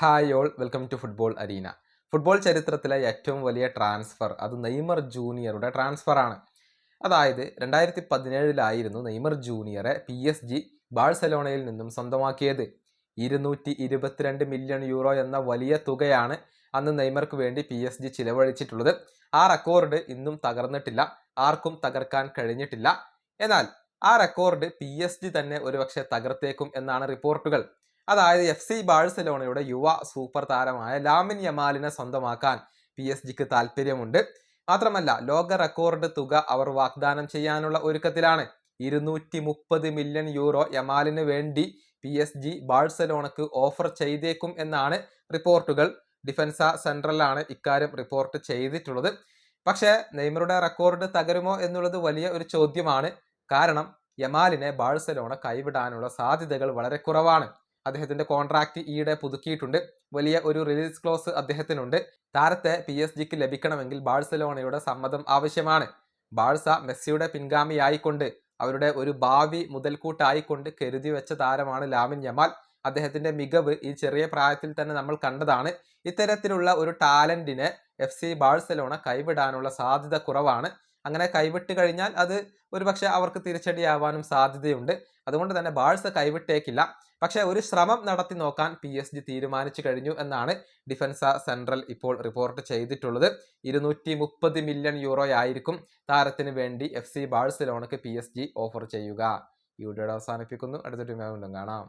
Hi all welcome to football arena football ചരിത്രത്തിലെ ഏറ്റവും വലിയ ട്രാൻസ്ഫർ അത് നെയ്മർ ജൂനിയറുടെ ട്രാൻസ്ഫറാണ് അതായത് രണ്ടായിരത്തി പതിനേഴിലായിരുന്നു നെയ്മർ ജൂനിയറെ പി എസ് ജി ബാഴ്സലോണയിൽ നിന്നും സ്വന്തമാക്കിയത്. ഇരുന്നൂറ്റി ഇരുപത്തിരണ്ട് മില്യൺ യൂറോ എന്ന വലിയ തുകയാണ് അന്ന് നെയ്മർക്ക് വേണ്ടി പി എസ് ജി ചിലവഴിച്ചിട്ടുള്ളത്. ആ റെക്കോർഡ് ഇന്നും തകർന്നിട്ടില്ല ആർക്കും തകർക്കാൻ കഴിഞ്ഞിട്ടില്ല. എന്നാൽ ആ റെക്കോർഡ് പി എസ് ജി തന്നെ ഒരുപക്ഷെ തകർത്തേക്കും എന്നാണ് റിപ്പോർട്ടുകൾ അതായത് എഫ് സി ബാഴ്സലോണയുടെ യുവ സൂപ്പർ താരമായ ലാമിൻ യമാലിനെ സ്വന്തമാക്കാൻ പി എസ് ജിക്ക് താല്പര്യമുണ്ട്. മാത്രമല്ല ലോക റെക്കോർഡ് തുക അവർ വാഗ്ദാനം ചെയ്യാനുള്ള ഒരുക്കത്തിലാണ്. ഇരുന്നൂറ്റി മുപ്പത് മില്യൺ യൂറോ യമാലിന് വേണ്ടി പി എസ് ജി ബാഴ്സലോണക്ക് ഓഫർ ചെയ്തേക്കും എന്നാണ് റിപ്പോർട്ടുകൾ. ഡിഫൻസ സെൻട്രലാണ് ഇക്കാര്യം റിപ്പോർട്ട് ചെയ്തിട്ടുള്ളത്. പക്ഷേ നെയ്മറുടെ റെക്കോർഡ് തകരുമോ എന്നുള്ളത് വലിയ ഒരു ചോദ്യമാണ്. കാരണം യമാലിനെ ബാഴ്സലോണ കൈവിടാനുള്ള സാധ്യതകൾ വളരെ കുറവാണ്. അദ്ദേഹത്തിന്റെ കോൺട്രാക്റ്റ് ഈയിടെ പുതുക്കിയിട്ടുണ്ട്. വലിയ ഒരു റിലീസ് ക്ലോസ് അദ്ദേഹത്തിനുണ്ട്. താരത്തെ പി എസ് ജിക്ക് ലഭിക്കണമെങ്കിൽ ബാഴ്സലോണയുടെ സമ്മതം ആവശ്യമാണ്. ബാഴ്സ മെസ്സിയുടെ പിൻഗാമിയായിക്കൊണ്ട് അവരുടെ ഒരു ഭാവി മുതൽക്കൂട്ടായിക്കൊണ്ട് കരുതി വെച്ച താരമാണ് ലാമിൻ യമാൽ. അദ്ദേഹത്തിന്റെ മികവ് ഈ ചെറിയ പ്രായത്തിൽ തന്നെ നമ്മൾ കണ്ടതാണ്. ഇത്തരത്തിലുള്ള ഒരു ടാലന്റിനെ എഫ് സി ബാഴ്സലോണ കൈവിടാനുള്ള സാധ്യത കുറവാണ്. അങ്ങനെ കൈവിട്ട് കഴിഞ്ഞാൽ അത് ഒരുപക്ഷെ അവർക്ക് തിരിച്ചടിയാവാനും സാധ്യതയുണ്ട്. അതുകൊണ്ട് തന്നെ ബാഴ്സ കൈവിട്ടേക്കില്ല. പക്ഷേ ഒരു ശ്രമം നടത്തി നോക്കാൻ പി എസ് ജി തീരുമാനിച്ചു കഴിഞ്ഞു എന്നാണ് ഡിഫൻസ സെൻട്രൽ ഇപ്പോൾ റിപ്പോർട്ട് ചെയ്തിട്ടുള്ളത്. ഇരുന്നൂറ്റി മുപ്പത് മില്യൺ യൂറോ ആയിരിക്കും താരത്തിന് വേണ്ടി എഫ് സി ബാഴ്സലോണക്ക് പി എസ് ജി ഓഫർ ചെയ്യുക. ഈ വീഡിയോയുടെ അവസാനിപ്പിക്കുന്നു. അടുത്തൊരു കാണാം.